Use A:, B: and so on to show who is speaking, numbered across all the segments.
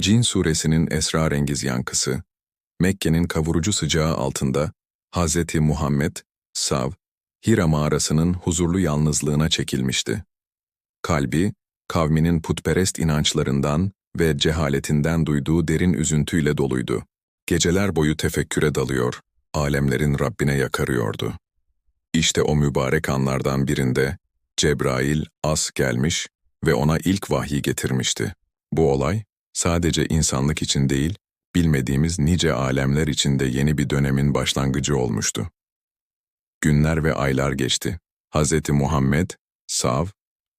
A: Cin suresinin esrarengiz yankısı, Mekke'nin kavurucu sıcağı altında Hz. Muhammed, Sav, Hira mağarasının huzurlu yalnızlığına çekilmişti. Kalbi, kavminin putperest inançlarından ve cehaletinden duyduğu derin üzüntüyle doluydu. Geceler boyu tefekküre dalıyor, alemlerin Rabbine yakarıyordu. İşte o mübarek anlardan birinde Cebrail as gelmiş ve ona ilk vahyi getirmişti. Bu olay sadece insanlık için değil, bilmediğimiz nice alemler için de yeni bir dönemin başlangıcı olmuştu. Günler ve aylar geçti. Hz. Muhammed, Sav,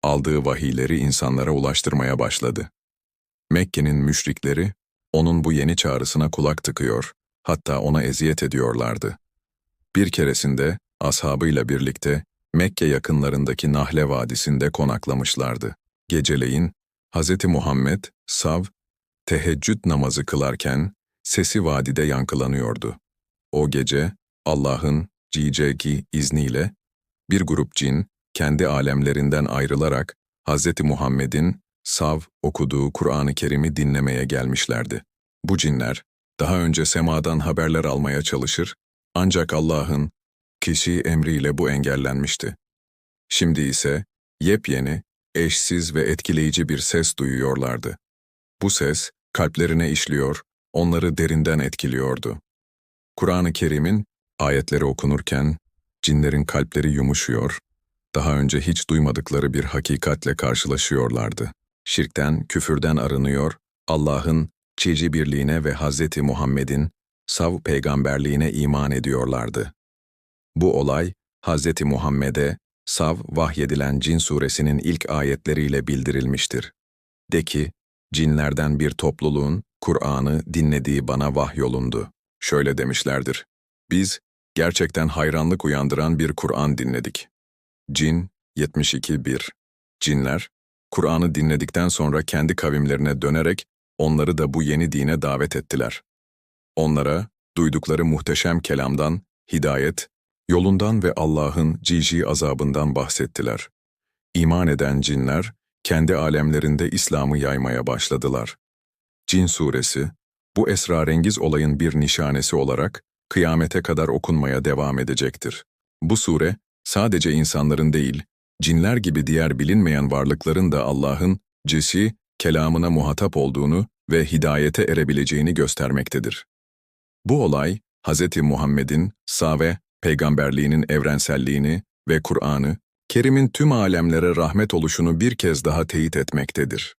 A: aldığı vahiyleri insanlara ulaştırmaya başladı. Mekke'nin müşrikleri, onun bu yeni çağrısına kulak tıkıyor, hatta ona eziyet ediyorlardı. Bir keresinde, ashabıyla birlikte Mekke yakınlarındaki Nahle Vadisi'nde konaklamışlardı. Geceleyin, Hz. Muhammed, Sav, teheccüd namazı kılarken sesi vadide yankılanıyordu. O gece Allah'ın Ciceki izniyle bir grup cin kendi alemlerinden ayrılarak Hz. Muhammed'in Sav okuduğu Kur'an-ı Kerim'i dinlemeye gelmişlerdi. Bu cinler daha önce semadan haberler almaya çalışır ancak Allah'ın kişi emriyle bu engellenmişti. Şimdi ise yepyeni, eşsiz ve etkileyici bir ses duyuyorlardı. Bu ses kalplerine işliyor, onları derinden etkiliyordu. Kur'an-ı Kerim'in ayetleri okunurken cinlerin kalpleri yumuşuyor, daha önce hiç duymadıkları bir hakikatle karşılaşıyorlardı. Şirkten, küfürden arınıyor, Allah'ın çiğci birliğine ve Hz. Muhammed'in sav peygamberliğine iman ediyorlardı. Bu olay, Hz. Muhammed'e sav vahyedilen Cin suresinin ilk ayetleriyle bildirilmiştir. De ki, cinlerden bir topluluğun Kur'an'ı dinlediği bana vahyolundu. Şöyle demişlerdir. Biz gerçekten hayranlık uyandıran bir Kur'an dinledik. Cin 72.1 Cinler, Kur'an'ı dinledikten sonra kendi kavimlerine dönerek onları da bu yeni dine davet ettiler. Onlara duydukları muhteşem kelamdan, hidayet, yolundan ve Allah'ın cici azabından bahsettiler. İman eden cinler, kendi alemlerinde İslam'ı yaymaya başladılar. Cin suresi, bu esrarengiz olayın bir nişanesi olarak kıyamete kadar okunmaya devam edecektir. Bu sure, sadece insanların değil, cinler gibi diğer bilinmeyen varlıkların da Allah'ın cisi, kelamına muhatap olduğunu ve hidayete erebileceğini göstermektedir. Bu olay, Hz. Muhammed'in save, peygamberliğinin evrenselliğini ve Kur'an'ı, Kerim'in tüm alemlere rahmet oluşunu bir kez daha teyit etmektedir.